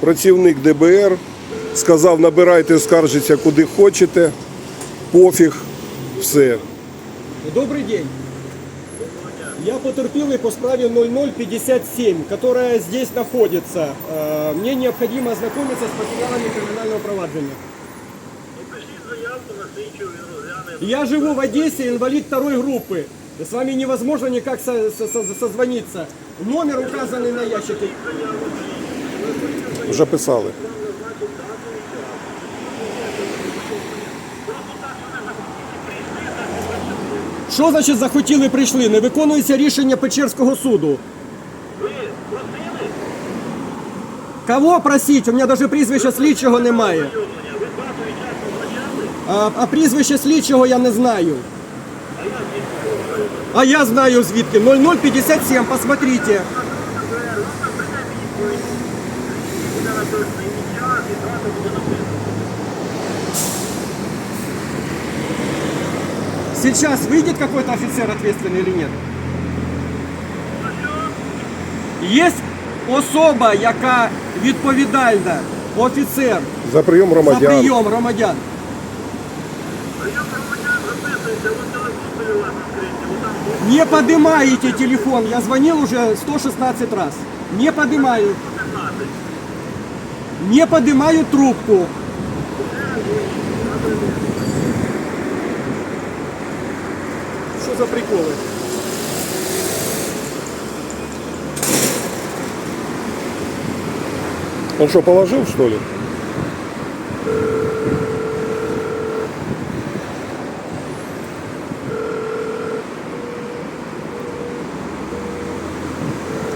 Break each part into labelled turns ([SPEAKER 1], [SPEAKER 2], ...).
[SPEAKER 1] працівник ДБР, сказав, набирайте, скаржіться куди хочете, пофіг, все.
[SPEAKER 2] Добрый день. Я потерпілий по справе 0057, которая здесь находится. Э, Мне необходимо ознакомиться с материалами криминального проваджения. Я живу в Одессе, инвалид второй группы. С вами невозможно никак со- со- со- созвониться. Номер указанный на ящике.
[SPEAKER 1] Вже писали.
[SPEAKER 2] Що значить захотіли прийшли? Не виконується рішення Печерського суду. Кого просить? У мене навіть прізвища слідчого немає. А, а прізвище слідчого я не знаю. А я знаю звідки. 0057, посмотрите. Сейчас выйдет какой-то офицер ответственный или нет? Є особа, яка відповідальна, офіцер
[SPEAKER 1] За прийом
[SPEAKER 2] за
[SPEAKER 1] громадян.
[SPEAKER 2] прийом громадян. Не поднимаете телефон. Я звонил уже 116 раз. Не поднимаю. Не поднимаю трубку. Что за приколы?
[SPEAKER 1] Он что, положил, что ли?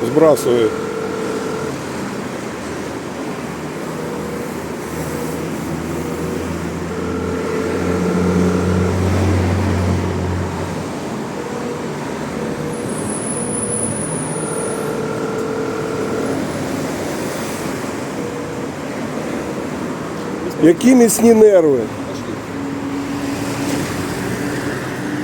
[SPEAKER 1] Сбрасывает. Які міцні нерви.